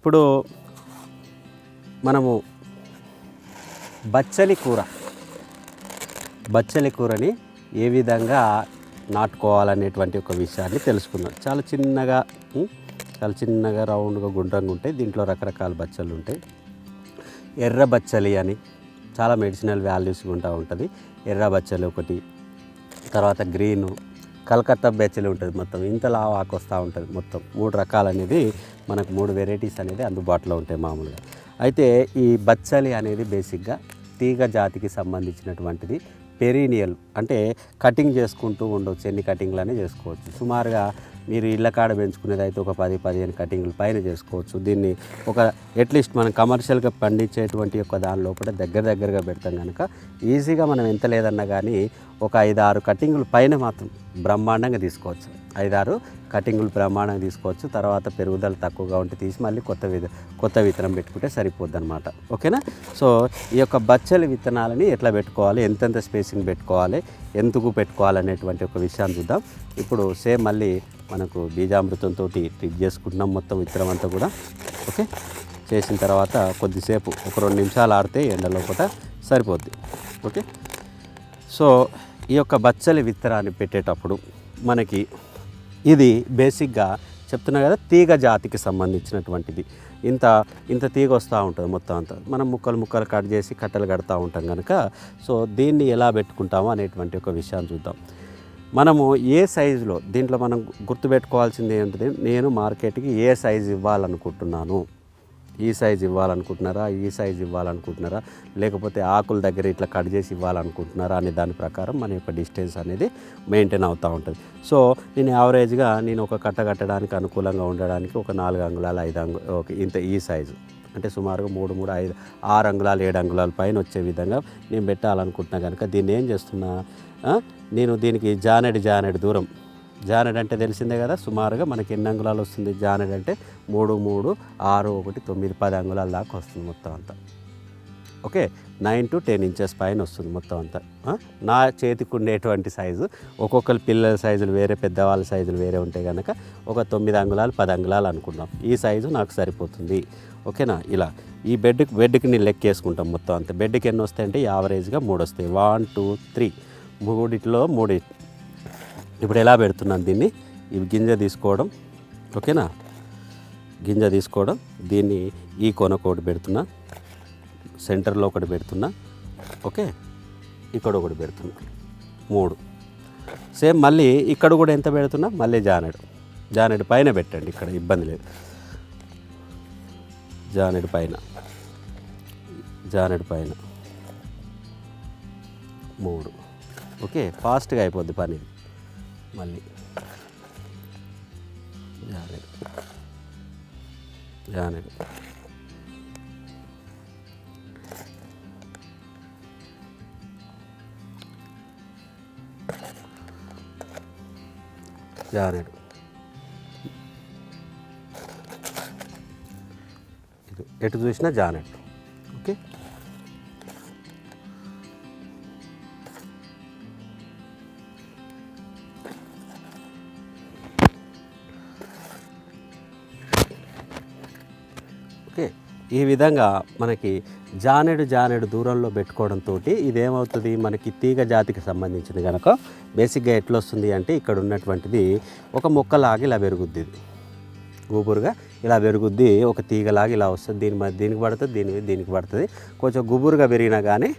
ఇప్పుడు మనము బచ్చలి కూర. బచ్చలి కూరని ఏ విధంగా నాటుకోవాలనేటువంటి ఒక విషయాన్ని తెలుసుకుందాం. చాలా చిన్నగా చాలా చిన్నగా రౌండ్గా గుండ్రంగా ఉంటాయి. దీంట్లో రకరకాల బచ్చలు ఉంటాయి. ఎర్ర బచ్చలి అని చాలా మెడిసినల్ వాల్యూస్ ఉంటా ఉంటుంది. ఎర్ర బచ్చలి ఒకటి తర్వాత గ్రీను కలకత్తా బెచ్చలి ఉంటుంది మొత్తం. ఇంత లావు ఆకు వస్తూ ఉంటుంది మొత్తం. మూడు రకాలు అనేది మనకు మూడు వెరైటీస్ అనేది అందుబాటులో ఉంటాయి మామూలుగా. అయితే ఈ బచ్చలి అనేది బేసిక్గా తీగ జాతికి సంబంధించినటువంటిది. పెరీనియల్ అంటే కటింగ్ చేసుకుంటూ ఉండవచ్చు ఎన్ని కటింగ్లనే చేసుకోవచ్చు. సుమారుగా మీరు ఇళ్ళ కాడ పెంచుకునేది అయితే ఒక పది పదిహేను కటింగ్లు పైన చేసుకోవచ్చు. దీన్ని ఒక అట్లీస్ట్ మనం కమర్షియల్గా పండించేటువంటి ఒక దాని లోపల దగ్గర దగ్గరగా పెడతాం కనుక ఈజీగా మనం ఎంత లేదన్నా కానీ ఒక ఐదు ఆరు కటింగులు పైన మాత్రం బ్రహ్మాండంగా తీసుకోవచ్చు. ఐదారు కటింగులు బ్రహ్మాండంగా తీసుకోవచ్చు. తర్వాత పెరుగుదల తక్కువగా ఉంటే తీసి మళ్ళీ కొత్త విధ కొత్త విత్తనం పెట్టుకుంటే సరిపోద్ది అనమాట ఓకేనా? సో ఈ యొక్క బచ్చలి విత్తనాలని ఎట్లా పెట్టుకోవాలి? ఎంతెంత స్పేసింగ్ పెట్టుకోవాలి? ఎందుకు పెట్టుకోవాలి అనేటువంటి ఒక విషయాన్ని చూద్దాం. ఇప్పుడు సేమ్ మళ్ళీ మనకు బీజామృతంతో ట్రిక్ చేసుకుంటున్నాం మొత్తం విత్తనం అంతా కూడా. ఓకే చేసిన తర్వాత కొద్దిసేపు ఒక రెండు నిమిషాలు ఆడితే ఎండలో కూడా సరిపోద్ది. ఓకే సో ఈ యొక్క బచ్చలి విత్తనాన్ని పెట్టేటప్పుడు మనకి ఇది బేసిక్గా చెప్తున్నా కదా తీగ జాతికి సంబంధించినటువంటిది. ఇంత ఇంత తీగ వస్తూ ఉంటుంది మొత్తం అంతా. మనం ముక్కలు ముక్కలు కట్ చేసి కట్టలు కడతా ఉంటాం కనుక సో దీన్ని ఎలా పెట్టుకుంటామో అనేటువంటి ఒక విషయాన్ని చూద్దాం. మనము ఏ సైజులో దీంట్లో మనం గుర్తుపెట్టుకోవాల్సింది ఏంటిది? నేను మార్కెట్కి ఏ సైజు ఇవ్వాలనుకుంటున్నాను? ఈ సైజు ఇవ్వాలనుకుంటున్నారా? ఈ సైజు ఇవ్వాలనుకుంటున్నారా? లేకపోతే ఆకుల దగ్గర ఇట్లా కట్ చేసి ఇవ్వాలనుకుంటున్నారా? అనే దాని ప్రకారం మన యొక్క డిస్టెన్స్ అనేది మెయింటైన్ అవుతూ ఉంటుంది. సో నేను యావరేజ్గా నేను ఒక కట్ట కట్టడానికి అనుకూలంగా ఉండడానికి ఒక నాలుగు అంగుళాలు ఐదు అంగు ఓకే ఇంత ఈ సైజు. అంటే సుమారుగా మూడు మూడు ఐదు ఆరు అంగుళాలు ఏడు అంగుళాల పైన వచ్చే విధంగా నేను పెట్టాలనుకుంటున్నా కనుక దీన్ని ఏం చేస్తున్నా? నేను దీనికి జానెడు జానెడు దూరం. జానెడ్ అంటే తెలిసిందే కదా? సుమారుగా మనకి ఎన్ని అంగుళాలు వస్తుంది? జానెడ్ అంటే మూడు మూడు ఆరు ఒకటి తొమ్మిది పది అంగుళాల దాకా వస్తుంది మొత్తం అంతా. Okay? Nine to ten inches పైన వస్తుంది మొత్తం అంతా. నా చేతికి ఉండేటువంటి సైజు. ఒక్కొక్కరి పిల్లల సైజులు వేరే పెద్దవాళ్ళ సైజులు వేరే ఉంటే కనుక ఒక తొమ్మిది అంగుళాలు పది అంగుళాలు అనుకుందాం. ఈ సైజు నాకు సరిపోతుంది. ఓకేనా? ఇలా. ఈ బెడ్కి బెడ్కి నేను లెక్కేసుకుంటాం మొత్తం అంతా. బెడ్కి ఎన్ని వస్తాయంటే యావరేజ్గా మూడు వస్తాయి. One two three. మూడిట్లో మూడు. ఇప్పుడు ఎలా పెడుతున్నాను దీన్ని? ఈ గింజ తీసుకోవడం. ఓకేనా? గింజ తీసుకోవడం. దీన్ని ఈ కొనకు ఒకటి పెడుతున్నా. సెంటర్లో ఒకటి పెడుతున్నా. ఓకే? ఇక్కడ ఒకటి పెడుతున్నా. మూడు. సేమ్ మళ్ళీ ఇక్కడ కూడా ఎంత పెడుతున్నా? మళ్ళీ జానెడు. జానెడు పైన పెట్టండి. ఇక్కడ ఇబ్బంది లేదు. జానెడు పైన. జానెడు పైన. మూడు. ఓకే ఫాస్ట్గా అయిపోద్ది పని. మళ్ళీ. జానెడు జానేడు జానెడు ఎటు చూసినా జానెడు ఓకే. ఈ విధంగా మనకి జానెడు జానెడు దూరంలో పెట్టుకోవడంతో ఇదేమవుతుంది? మనకి తీగ జాతికి సంబంధించింది కనుక బేసిక్గా ఎట్లా వస్తుంది అంటే ఇక్కడ ఉన్నటువంటిది ఒక మొక్కలాగా ఇలా పెరుగుద్ది. గుబురుగా ఇలా పెరుగుద్ది ఒక తీగలాగా ఇలా వస్తుంది. దీని దీనికి పడుతుంది దీని మీద దీనికి పడుతుంది. కొంచెం గుబురుగా పెరిగినా కానీ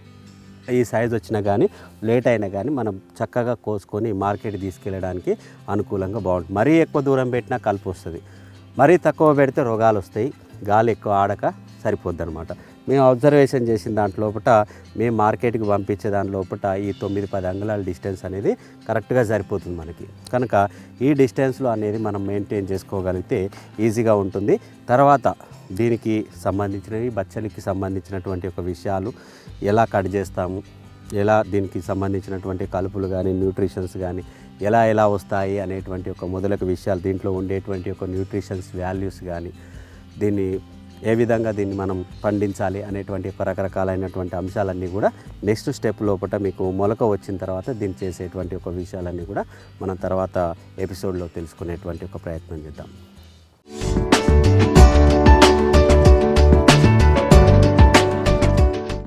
ఈ సైజ్ వచ్చినా కానీ లేట్ అయినా కానీ మనం చక్కగా కోసుకొని మార్కెట్ తీసుకెళ్ళడానికి అనుకూలంగా బాగుంటుంది. మరీ ఎక్కువ దూరం పెట్టినా కలుపు వస్తుంది. మరీ తక్కువ పెడితే రోగాలు వస్తాయి. గాలి ఎక్కువ ఆడక సరిపోద్ది అనమాట మేము అబ్జర్వేషన్ చేసిన దాంట్ లోపల మేము మార్కెట్కి పంపించే దాని లోపల ఈ తొమ్మిది పది అంగుళాల డిస్టెన్స్ అనేది కరెక్ట్గా సరిపోతుంది మనకి. కనుక ఈ డిస్టెన్స్లో అనేది మనం మెయింటైన్ చేసుకోగలిగితే ఈజీగా ఉంటుంది. తర్వాత దీనికి సంబంధించినవి బచ్చలికి సంబంధించినటువంటి ఒక విషయాలు ఎలా కట్ చేస్తాము ఎలా దీనికి సంబంధించినటువంటి కలుపులు కానీ న్యూట్రిషన్స్ కానీ ఎలా ఎలా వస్తాయి అనేటువంటి ఒక మొదలగు విషయాలు దీంట్లో ఉండేటువంటి ఒక న్యూట్రిషన్స్ వాల్యూస్ కానీ దీన్ని ఏ విధంగా దీన్ని మనం పండించాలి అనేటువంటి రకరకాలైనటువంటి అంశాలన్నీ కూడా నెక్స్ట్ స్టెప్ లోపల మీకు మొలక వచ్చిన తర్వాత దీన్ని చేసేటువంటి ఒక విషయాలన్నీ కూడా మనం తర్వాత ఎపిసోడ్లో తెలుసుకునేటువంటి ఒక ప్రయత్నం చేద్దాం.